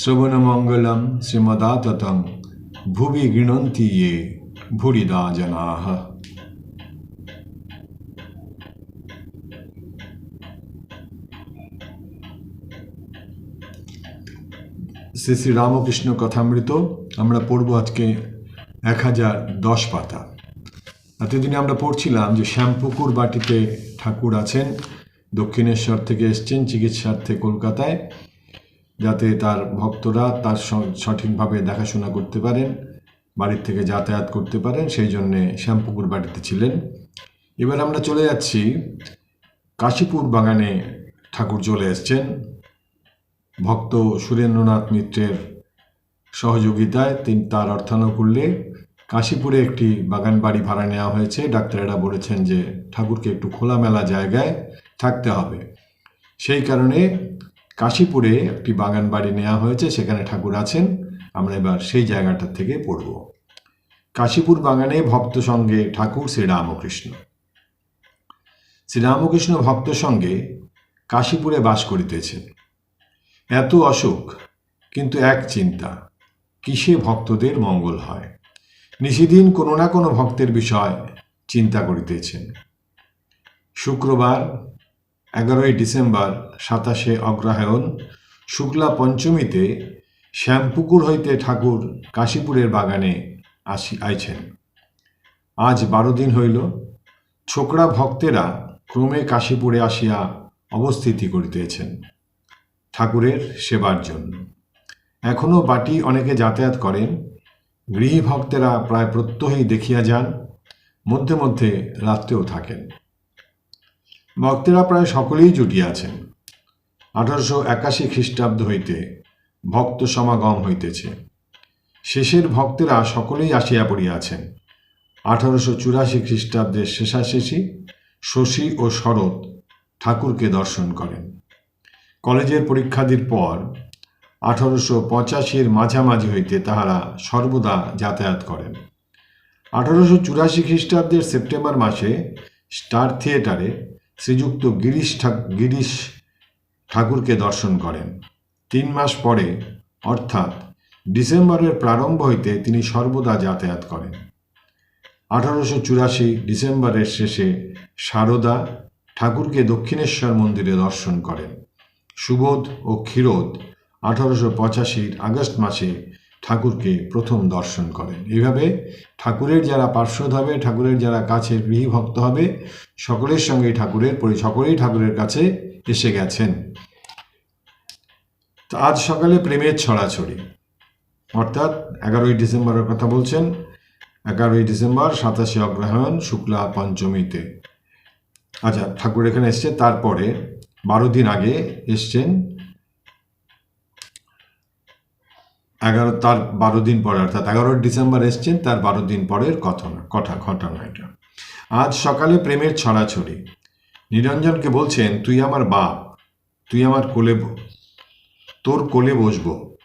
শ্রবণমঙ্গলম শ্রীমদাততম ভুবি গৃণন্তি ইয়ে ভুরিদা জনাহ শ্রী শ্রী রামকৃষ্ণ কথামৃত আমরা পড়ব আজকে এক হাজার দশ পাতা। এতদিনে আমরা পড়ছিলাম যে শ্যামপুকুর বাটিতে ঠাকুর আছেন, দক্ষিণেশ্বর থেকে এসছেন, চিকিৎসার্থে কলকাতায়। যাতে তার ভক্তরা তার সঠিকভাবে দেখাশোনা করতে পারেন, বাড়ির থেকে যাতায়াত করতে পারেন, সেই জন্যে শ্যামপুকুর বাড়িতে ছিলেন। এবার আমরা চলে যাচ্ছি কাশীপুর বাগানে ঠাকুর চলে এসছেন। ভক্ত সুরেন্দ্রনাথ মিত্রের সহযোগিতায় তিনি তার অর্থানুকূল্যে কাশীপুরে একটি বাগান বাড়ি ভাড়া নেওয়া হয়েছে। ডাক্তারেরা বলেছেন যে ঠাকুরকে একটু খোলামেলা জায়গায় থাকতে হবে। সেই কারণে কাশীপুরে একটি বাগান বাড়ি নেওয়া হয়েছে, সেখানে ঠাকুর আছেন। আমরা এবার সেই জায়গাটা থেকে পড়ব। কাশীপুর বাগানে ভক্ত সঙ্গে ঠাকুর শ্রীরামকৃষ্ণ। শ্রীরামকৃষ্ণ ভক্ত সঙ্গে কাশীপুরে বাস করিতেছেন। এত অসুখ, কিন্তু এক চিন্তা, কিসে ভক্তদের মঙ্গল হয়? নিশিদিন কোনো না কোনো ভক্তের বিষয় চিন্তা করিতেছেন। শুক্রবার এগারোই ডিসেম্বর সাতাশে অগ্রহায়ণ, শুক্লা পঞ্চমীতে শ্যামপুকুর হইতে ঠাকুর কাশীপুরের বাগানে আসি, আইছেন। আজ বারো দিন হইল, ছোকরা ভক্তেরা ক্রমে কাশীপুরে আসিয়া অবস্থিতি করিতেছেন ঠাকুরের সেবার জন্য। এখনও বাটি অনেকে যাতায়াত করেন, গৃহী ভক্তেরা প্রায় প্রত্যহই দেখিয়া যান, মধ্যে মধ্যে রাত্রেও থাকেন। ভক্তেরা প্রায় সকলেই জুটিয়াছেন আঠারোশো একাশি খ্রিস্টাব্দ হইতে ভক্ত সমাগম হইতেছে। শেষের ভক্তেরা সকলেই আসিয়া পড়িয়াছেন আঠারোশো চুরাশি খ্রিস্টাব্দের শেষাশেষি শশী ও শরৎ ঠাকুরকে দর্শন করেন। কলেজের পরীক্ষাদির পর আঠারোশো পঁচাশির মাঝামাঝি হইতে তাহারা সর্বদা যাতায়াত করেন। আঠারোশো চুরাশি খ্রিস্টাব্দের সেপ্টেম্বর মাসে স্টার থিয়েটারে শ্রীযুক্ত গিরিশ গিরিশ ঠাকুরকে দর্শন করেন। তিন মাস পরে, অর্থাৎ ডিসেম্বরের প্রারম্ভ হইতে তিনি সর্বদা যাতায়াত করেন। আঠারোশো চুরাশি ডিসেম্বরের শেষে সারদা ঠাকুরকে দক্ষিণেশ্বর মন্দিরে দর্শন করেন। সুবোধ ও ক্ষীরোদ আঠারোশো পঁচাশির আগস্ট মাসে ঠাকুরকে প্রথম দর্শন করেন এইভাবে ঠাকুরের যারা পার্শ্বদ হবে, ঠাকুরের যারা কাছের গৃহী ভক্ত হবে, সকলের সঙ্গে ঠাকুরের পরি, সকলেই ঠাকুরের কাছে এসে গেছেন। আজ সকালে প্রেমের ছড়াছড়ি। অর্থাৎ এগারোই ডিসেম্বরের কথা বলছেন, এগারোই ডিসেম্বর সাতাশে অগ্রহায়ণ শুক্লা পঞ্চমীতে। আচ্ছা ঠাকুর এখানে এসছে তারপরে বারো দিন আগে এসছেন এগারো, তার বারো দিন পরে, অর্থাৎ এগারোই ডিসেম্বর এসছেন, তার বারো দিন পরের ঘটনা কথা, ঘটনা এটা। আজ সকালে প্রেমের ছড়াছড়ি। নিরঞ্জনকে বলছেন, তুই আমার বাপ, তুই আমার কোলে তোর কোলে বসবো।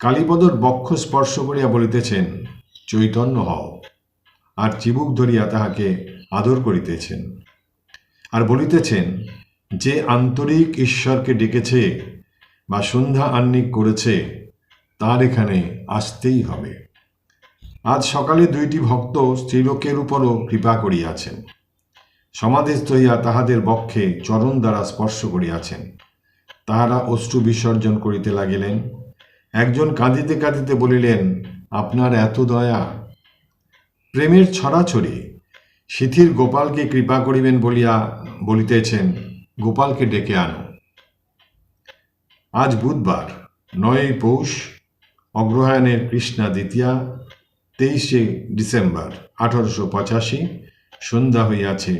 কালীপদর বক্ষ স্পর্শ করিয়া বলিতেছেন, চৈতন্য হও। আর চিবুক ধরিয়া তাহাকে আদর করিতেছেন। আর বলিতেছেন, যে আন্তরিক ঈশ্বরকে ডেকেছে বা সন্ধ্যা আহ্নিক করেছে তার এখানে আসতেই হবে। আজ সকালে দুইটি ভক্ত স্ত্রীলোকের উপরও কৃপা করিয়াছেন। সমাধিস্থ হইয়া তাহাদের বক্ষে চরণ দ্বারা স্পর্শ করিয়াছেন। তাহারা অশ্রু বিসর্জন করিতে লাগিলেন। একজন কাঁদিতে কাঁদিতে বলিলেন, আপনার এত দয়া। প্রেমের ছড়াছড়ি। শিথির গোপালকে কৃপা করিবেন বলিয়া বলিতেছেন, গোপালকে ডেকে আনো। আজ বুধবার নয়ই পৌষ অগ্রহায়ণের কৃষ্ণা দ্বিতীয়া, তেইশে ডিসেম্বর আঠারোশো পঁচাশি, সন্ধ্যা হইয়াছে,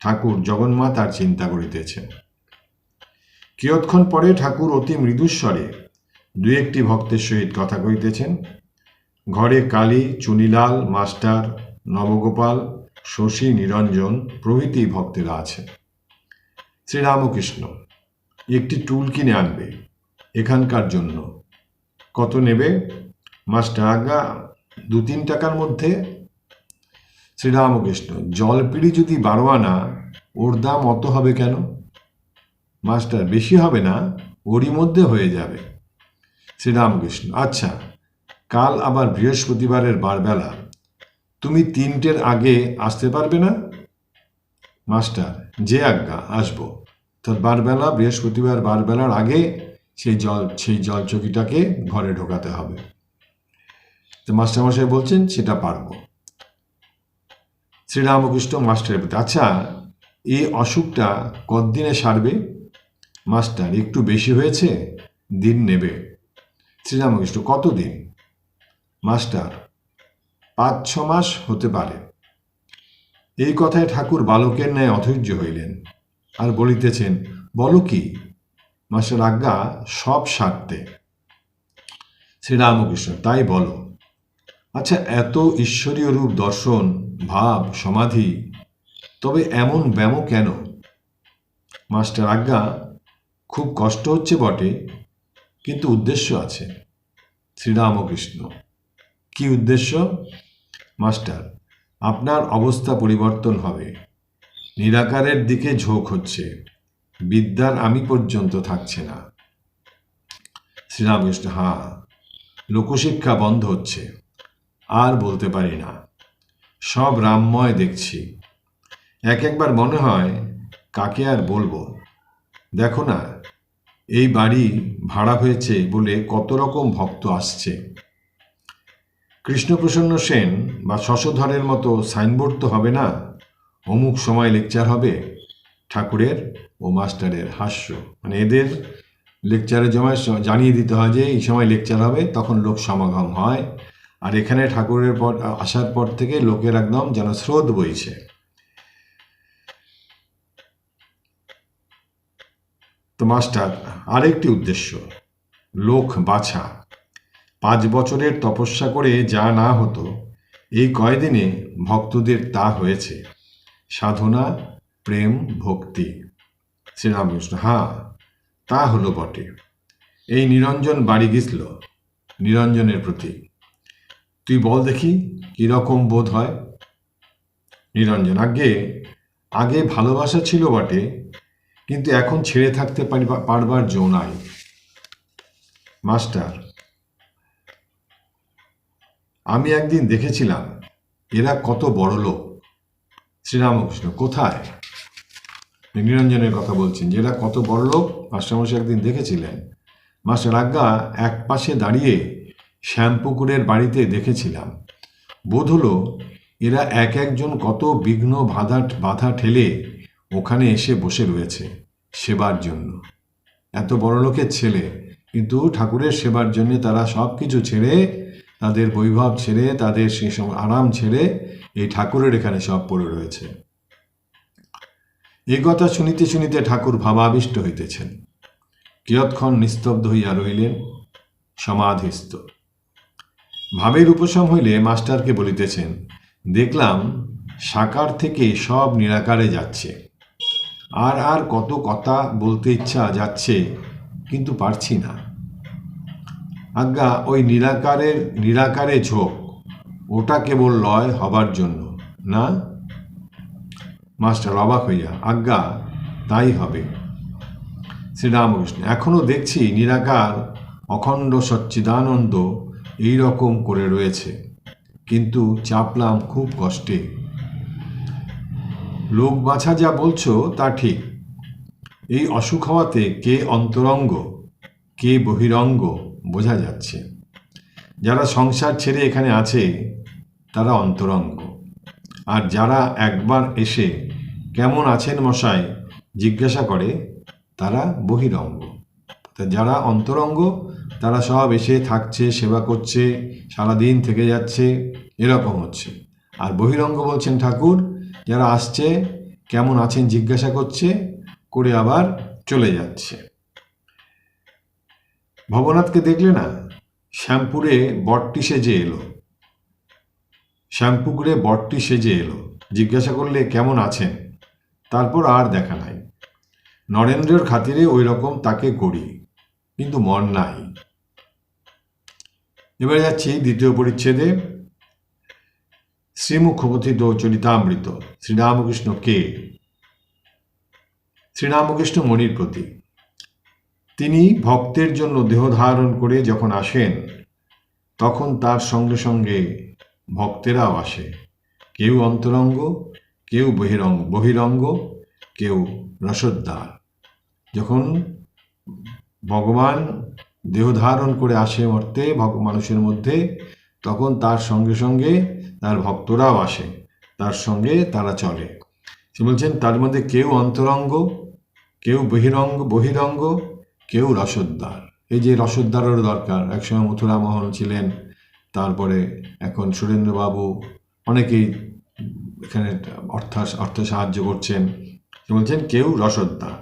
ঠাকুর জগন্মাতার চিন্তা করিতেছেন। কিয়ৎক্ষণ পরে ঠাকুর অতি মৃদুস্বরে দু একটি ভক্তের সহিত কথা কইতেছেন ঘরে কালী, চুনিলাল, মাস্টার, নবগোপাল, শশী, নিরঞ্জন প্রভৃতি ভক্তেরা আছেন। শ্রীরামকৃষ্ণ, একটি টুল কিনে আনবে, এখানকার জন্য কত নেবে? মাস্টার আজ্ঞা দু তিন টাকার মধ্যে? শ্রীরামকৃষ্ণ, জলপিড়ি যদি বারো আনা ওর দাম অত হবে কেন? মাস্টার, বেশি হবে না, ওরই মধ্যে হয়ে যাবে। শ্রীরামকৃষ্ণ আচ্ছা কাল আবার বৃহস্পতিবারের বারবেলা, তুমি তিনটের আগে আসতে পারবে না? মাস্টার, যে আজ্ঞা, আসব। তার বারবেলা, বৃহস্পতিবার বারবেলার আগে সেই জল, সেই জলচকিটাকে ঘরে ঢোকাতে হবে। তো মাস্টারমশাই বলছেন, সেটা পারব। শ্রীরামকৃষ্ণ মাস্টারের প্রতি আচ্ছা এই অসুখটা কতদিনে সারবে? মাস্টার, একটু বেশি হয়েছে, দিন নেবে। শ্রীরামকৃষ্ণ, কতদিন? মাস্টার, পাঁচ, ছ মাস হতে পারে। এই কথায় ঠাকুর বালকের ন্যায় অধৈর্য হইলেন আর বলিতেছেন, বলো কি মাস্টার আজ্ঞা সব সারতে। শ্রীরামকৃষ্ণ, তাই বলো। আচ্ছা এত ঈশ্বরীয় রূপ, দর্শন, ভাব, সমাধি, তবে এমন ব্যামো কেন? মাস্টার আজ্ঞা খুব কষ্ট হচ্ছে বটে, কিন্তু উদ্দেশ্য আছে। শ্রীরামকৃষ্ণ, কি উদ্দেশ্য? মাস্টার, আপনার অবস্থা পরিবর্তন হবে। নিরাকারের দিকে ঝোঁক হচ্ছে। বিদ্যার আমি পর্যন্ত থাকছে না। শ্রীরামকৃষ্ণ, হা, লোকশিক্ষা বন্ধ হচ্ছে। আর বলতে পারি না। সব রামময় দেখছি। এক একবার মনে হয় কাকে আর বলব। দেখো না, এই বাড়ি ভাড়া হয়েছে বলে কত রকম ভক্ত আসছে। কৃষ্ণপ্রসন্ন সেন বা শশধরের মতো সাইনবোর্ড তো হবে না? অমুক সময় লেকচার হবে। ঠাকুরের ও মাস্টারের হাস্য। মানে এদের লেকচারের জমায় জানিয়ে দিতে হয় যে, এই সময় লেকচার হবে, তখন লোক সমাগম হয়। আর এখানে ঠাকুরের পর, আসার পর থেকে লোকের একদম যেন স্রোত বইছে। তো মাস্টার, আরেকটি উদ্দেশ্য, লোক বাছা। পাঁচ বছরের তপস্যা করে যা না হতো, এই কয়দিনে ভক্তদের তা হয়েছে। সাধনা প্রেম ভক্তি। শ্রীরামকৃষ্ণ হ্যাঁ তা হলো বটে। এই নিরঞ্জন বাড়ি গেছিল নিরঞ্জনের প্রতি তুই বল দেখি, কীরকম বোধ হয়? নিরঞ্জন আগে আগে ভালোবাসা ছিল বটে, কিন্তু এখন ছেড়ে থাকতে পারিবা- পারবার জো নাই। মাস্টার, আমি একদিন দেখেছিলাম, এরা কত বড় লোক শ্রীরামকৃষ্ণ, কোথায়? নিরঞ্জনের কথা বলছেন, যে এরা কত বড় লোক, মাস্টারমশাই একদিন দেখেছিলেন। মাস্টার আজ্ঞা এক পাশে দাঁড়িয়ে শ্যামপুকুরের বাড়িতে দেখেছিলাম। বোধ হলো এরা এক একজন কত বিঘ্ন বাধা বাধা ঠেলে ওখানে এসে বসে রয়েছে সেবার জন্য। এত বড় লোকের ছেলে, কিন্তু ঠাকুরের সেবার জন্য তারা সব কিছু ছেড়ে, তাদের বৈভব ছেড়ে, তাদের সেই আরাম ছেড়ে এই ঠাকুরের এখানে সব পড়ে রয়েছে। এই কথা শুনিতে শুনিতে ঠাকুর ভাবাবিষ্ট হইতেছেন। কিয়ৎক্ষণ নিস্তব্ধ হইয়া রইলেন সমাধিস্থ। ভাবের উপশম হইলে মাস্টারকে বলিতেছেন, দেখলাম সাকার থেকে সব নিরাকারে যাচ্ছে। আর আর কত কথা বলতে ইচ্ছা যাচ্ছে, কিন্তু পারছি না। আজ্ঞা, ওই নিরাকারের, নিরাকারে ঝোঁক, ওটা কেবল লয় হবার জন্য, না? মাস্টার অবাক হইয়া, আজ্ঞা, তাই হবে। শ্রীরামকৃষ্ণ, এখনও দেখছি নিরাকার, অখণ্ড সচ্চিদানন্দ এই রকম করে রয়েছে, কিন্তু চাপলাম খুব কষ্টে। লোক বাছা যা বলছো তা ঠিক, এই অসুখ হওয়াতে কে অন্তরঙ্গ, কে বহিরঙ্গ বোঝা যাচ্ছে। যারা সংসার ছেড়ে এখানে আছে, তারা অন্তরঙ্গ। আর যারা একবার এসে কেমন আছেন মশাই? জিজ্ঞাসা করে, তারা বহিরঙ্গ। তা যারা অন্তরঙ্গ, তারা সব এসে থাকছে, সেবা করছে, সারাদিন থেকে যাচ্ছে, এরকম হচ্ছে। আর বহিরঙ্গ বলছেন, ঠাকুর, যারা আসছে, কেমন আছেন, জিজ্ঞাসা করছে, করে আবার চলে যাচ্ছে। ভবনাথকে দেখলে না, শ্যামপুরে বটটি সেজে এলো। শ্যামপুকুরে বটটি সেজে এলো। জিজ্ঞাসা করলে, কেমন আছেন? তারপর আর দেখা নাই। নরেন্দ্রের খাতিরে ওই রকম তাকে করি, কিন্তু মন নাই। এবারে যাচ্ছি দ্বিতীয় পরিচ্ছেদে। শ্রীমুখপথিত চরিতামৃত, শ্রীরামকৃষ্ণ কে? শ্রীরামকৃষ্ণ মণির প্রতি। তিনি ভক্তের জন্য দেহ ধারণ করে যখন আসেন, তখন তার সঙ্গে সঙ্গে ভক্তেরাও আসে। কেউ অন্তরঙ্গ, কেউ বহিরঙ্গ বহিরঙ্গ, কেউ রসদ্দার যখন ভগবান দেহ ধারণ করে আসে মর্তে মানুষের মধ্যে, তখন তার সঙ্গে সঙ্গে তার ভক্তরাও আসে, তার সঙ্গে তারা চলে। সে বলছেন, তার মধ্যে কেউ অন্তরঙ্গ, কেউ বহিরঙ্গ বহিরঙ্গ, কেউ রসদ্দার এই যে রসদ্দারের দরকার। একসময় মথুরা মোহন ছিলেন তারপরে এখন সুরেন্দ্রবাবু অনেকেই এখানে অর্থ অর্থ সাহায্য করছেন। বলছেন? কেউ রসদ্দার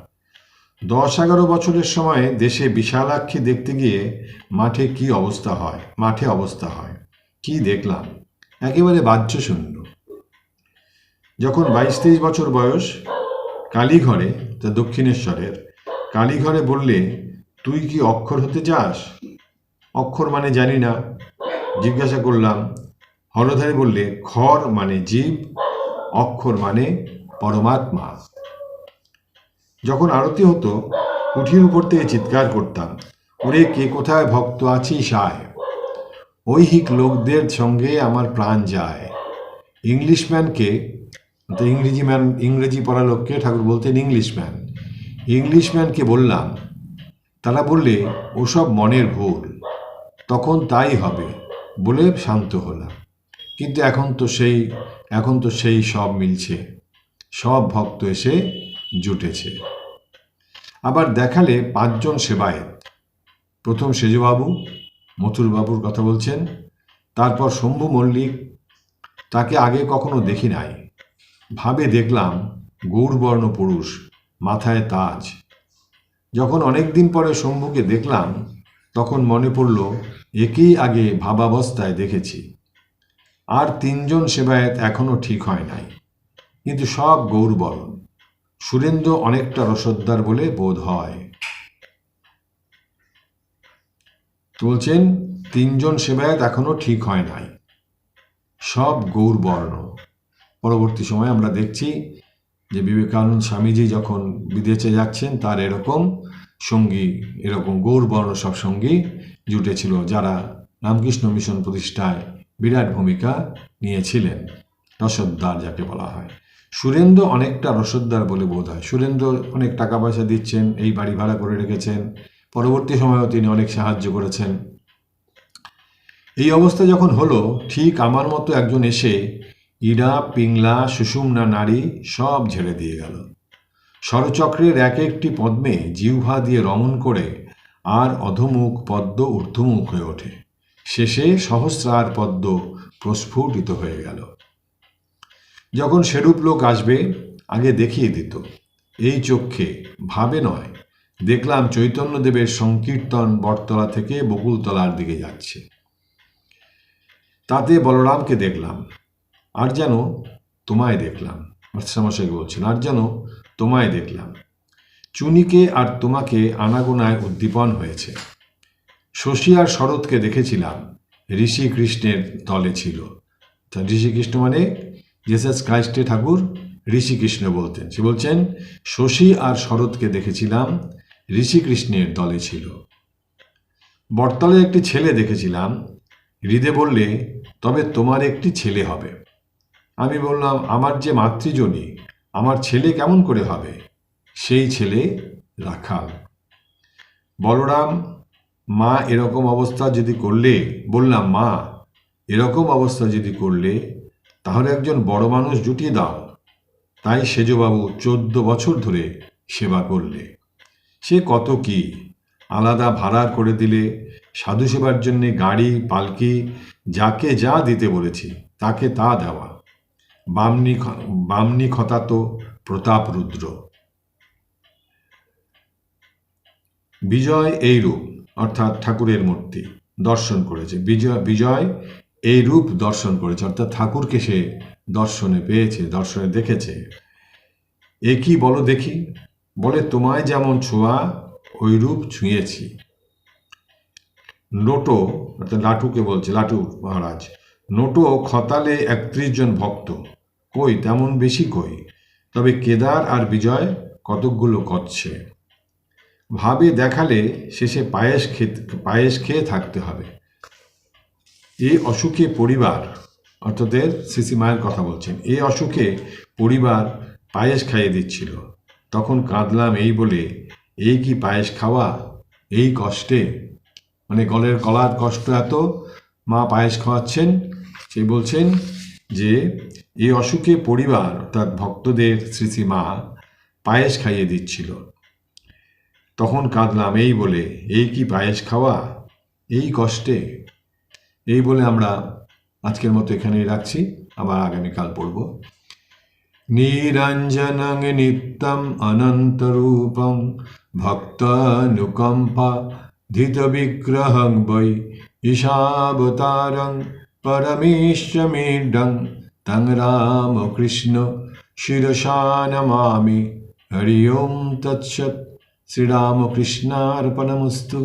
দশ এগারো বছরের সময় দেশে বিশালাক্ষী দেখতে গিয়ে মাঠে কি অবস্থা হয়? মাঠে অবস্থা হয়। কি দেখলাম? একেবারে বাহ্য শূন্য যখন বাইশ তেইশ বছর বয়স, কালীঘরে, তা দক্ষিণেশ্বরের, কালীঘরে বললে, তুই কি অক্ষর হতে চাস? অক্ষর মানে জানি না। জিজ্ঞাসা করলাম হলধারে বললে, খর মানে জীব, অক্ষর মানে পরমাত্মা। যখন আরতি হতো কুঠির উপর থেকে চিৎকার করতাম, ওরে, কে কোথায় ভক্ত আছিস আয় ঐহিক লোকদের সঙ্গে আমার প্রাণ যায়। ইংলিশম্যানকে তো ইংরেজি ম্যান, ইংরেজি পড়া লোককে ঠাকুর বলতেন ইংলিশম্যান ইংলিশম্যানকে বললাম, তারা বললে, ওসব মনের ভুল, তখন তাই হবে। বলে শান্ত হলাম। কিন্তু এখন তো সেই, এখন তো সেই সব মিলছে। সব ভক্ত এসে জুটেছে। আবার দেখালে পাঁচজন সেবায়েত। প্রথম সেজবাবু, মথুরবাবুর কথা বলছেন। তারপর শম্ভু মল্লিক। তাকে আগে কখনো দেখি নাই। ভাবে দেখলাম গৌরবর্ণ পুরুষ, মাথায় তাজ। যখন অনেক দিন পরে শম্ভুকে দেখলাম তখন মনে পড়ল, একেই আগে ভাবাবস্থায় দেখেছি। আর তিনজন সেবায়েত এখনও ঠিক হয় নাই। কিন্তু সব গৌরবর্ণ। সুরেন্দ্র অনেকটা রসদ্দার বলে বোধ হয়। বলছেন তিনজন সেবায়ত এখনও ঠিক হয় নাই। সব গৌরবর্ণ। পরবর্তী সময় আমরা দেখছি যে বিবেকানন্দ স্বামীজি যখন বিদেশে যাচ্ছেন, তার এরকম সঙ্গী, এরকম গৌরবর্ণ সব সঙ্গী জুটেছিল, যারা রামকৃষ্ণ মিশন প্রতিষ্ঠায় বিরাট ভূমিকা নিয়েছিলেন। রসদ্দার যাকে বলা হয়। সুরেন্দ্র অনেকটা রসদ্দার বলে বোধ হয়। সুরেন্দ্র অনেক টাকা পয়সা দিচ্ছেন, এই বাড়ি ভাড়া করে রেখেছেন। পরবর্তী সময়েও তিনি অনেক সাহায্য করেছেন। এই অবস্থা যখন হলো, ঠিক আমার মতো একজন এসে ইরা পিংলা, সুষুম্না, নারী সব ঝেড়ে দিয়ে গেল। স্বরচক্রের এক একটি পদ্মে জিহ্বা দিয়ে রমণ করে আর অধমুখ পদ্ম ঊর্ধ্বমুখ হয়ে ওঠে। শেষে সহস্রার পদ্ম প্রস্ফুটিত হয়ে গেল। যখন সেরূপ লোক আসবে, আগে দেখিয়ে দিত। এই চক্ষে ভাবে নয়, দেখলাম চৈতন্যদেবের সংকীর্তন বটতলা থেকে বকুলতলার দিকে যাচ্ছে। তাতে বলরামকে দেখলাম। আর যেন তোমায় দেখলাম মাস্টারমশাইকে বলছেন, আর যেন তোমায় দেখলাম। চুনিকে আর তোমাকে আনাগোনায় উদ্দীপন হয়েছে। শশী আর শরৎকে দেখেছিলাম। ঋষি কৃষ্ণের দলে ছিল। ঋষিকৃষ্ণ মানে জেসাস ক্রাইস্টে ঠাকুর ঋষিকৃষ্ণ বলতেন। সে বলছেন, শশী আর শরৎকে দেখেছিলাম ঋষিকৃষ্ণের দলে ছিল। বটতলে একটি ছেলে দেখেছিলাম। হৃদে বললে, তবে তোমার একটি ছেলে হবে। আমি বললাম, আমার যে মাতৃজনী আমার ছেলে কেমন করে হবে? সেই ছেলে রাখাল। বলরাম, মা এরকম অবস্থা যদি করলে, বললাম, মা, এরকম অবস্থা যদি করলে, তাহলে একজন বড় মানুষ জুটিয়ে দাও। তাই সেজবাবু চোদ্দ বছর ধরে সেবা করলে। সে কত কি, আলাদা ভাড়া করে দিলে সাধু সেবার জন্যে গাড়ি, পালকি, যাকে যা দিতে বলেছি, তাকে তা দেওয়া। বামনি বামনি খতাত প্রতাপ রুদ্র। বিজয় এই রূপ অর্থাৎ ঠাকুরের মূর্তি, দর্শন করেছে। বিজয় বিজয় এই রূপ দর্শন করেছে, অর্থাৎ ঠাকুরকে সে দর্শনে পেয়েছে, দর্শনে দেখেছে। এ কি বলো দেখি? বলে, তোমায় যেমন ছোঁয়া ওই রূপ ছুঁয়েছি। লোটো, অর্থাৎ লাটুকে বলছে, লাটু মহারাজ। নোটো খতালে একত্রিশ জন ভক্ত। কই, তেমন বেশি কই? তবে কেদার আর বিজয় কতকগুলো করছে ভাবে দেখালে শেষে পায়েস খেতে, পায়েস খেয়ে থাকতে হবে। এই অসুখে পরিবার অর্থাৎ শ্রী মায়ের কথা বলছেন এই অসুখে পরিবার পায়েস খাইয়ে দিচ্ছিল। তখন কাঁদলাম এই বলে, এই কি পায়েস খাওয়া? এই কষ্টে? মানে গলের গলার কষ্ট এত? মা পায়েস খাওয়াচ্ছেন? সে বলছেন যে এই অসুখে পরিবার অর্থাৎ ভক্তদের শ্রী শ্রী মা পায়েস খাইয়ে দিচ্ছিল। তখন কাঁদলাম, এই বলে, এই কি পায়েস খাওয়া? এই কষ্টে? এই বলে আমরা আজকের মতো এখানেই রাখছি, আবার আগামীকাল পড়ব। নিরঞ্জনং নিত্যম অনন্তরূপম ভক্তানুকম্পা ধৃতবিগ্রহং বৈ ঈশাবতারং পরমেশ্বমেডং তং रामकृष्ण শিরসা নমামি হরি ওম তৎসৎ শ্রীরামকৃষ্ণার্পণমস্তু